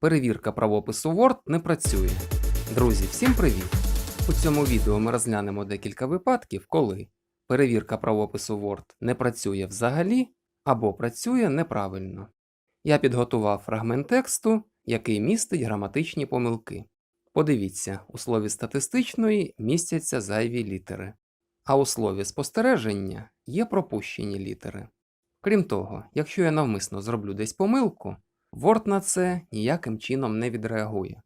Перевірка правопису Word не працює. Друзі, всім привіт! У цьому відео ми розглянемо декілька випадків, коли перевірка правопису Word не працює взагалі або працює неправильно. Я підготував фрагмент тексту, який містить граматичні помилки. Подивіться, у слові статистичної містяться зайві літери, а у слові спостереження є пропущені літери. Крім того, якщо я навмисно зроблю десь помилку, Word на це ніяким чином не відреагує.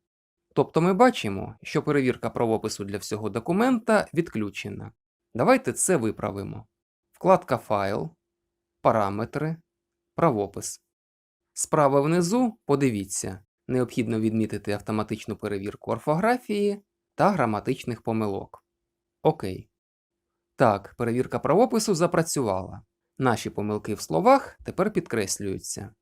Тобто ми бачимо, що перевірка правопису для всього документа відключена. Давайте це виправимо. Вкладка Файл, Параметри, Правопис. Справа внизу подивіться, необхідно відмітити автоматичну перевірку орфографії та граматичних помилок. Окей. Так, перевірка правопису запрацювала. Наші помилки в словах тепер підкреслюються.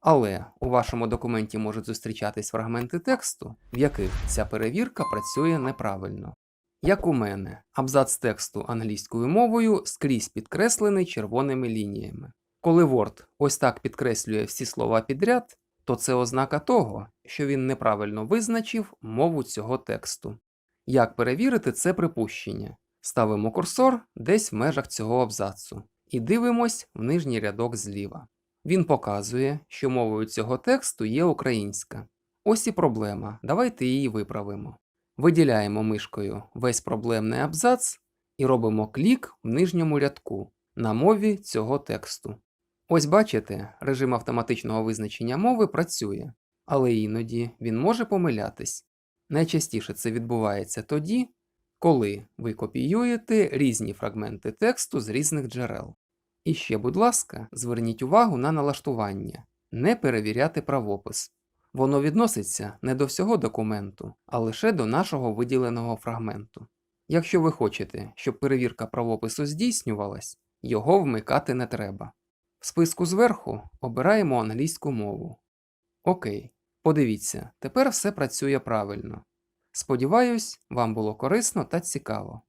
Але у вашому документі можуть зустрічатись фрагменти тексту, в яких ця перевірка працює неправильно. Як у мене, абзац тексту англійською мовою скрізь підкреслений червоними лініями. Коли Word ось так підкреслює всі слова підряд, то це ознака того, що він неправильно визначив мову цього тексту. Як перевірити це припущення? Ставимо курсор десь в межах цього абзацу і дивимось в нижній рядок зліва. Він показує, що мовою цього тексту є українська. Ось і проблема, давайте її виправимо. Виділяємо мишкою весь проблемний абзац і робимо клік в нижньому рядку на мові цього тексту. Ось бачите, режим автоматичного визначення мови працює, але іноді він може помилятись. Найчастіше це відбувається тоді, коли ви копіюєте різні фрагменти тексту з різних джерел. І ще, будь ласка, зверніть увагу на налаштування не перевіряти правопис. Воно відноситься не до всього документу, а лише до нашого виділеного фрагменту. Якщо ви хочете, щоб перевірка правопису здійснювалась, його вмикати не треба. В списку зверху обираємо англійську мову. Окей, подивіться, тепер все працює правильно. Сподіваюсь, вам було корисно та цікаво.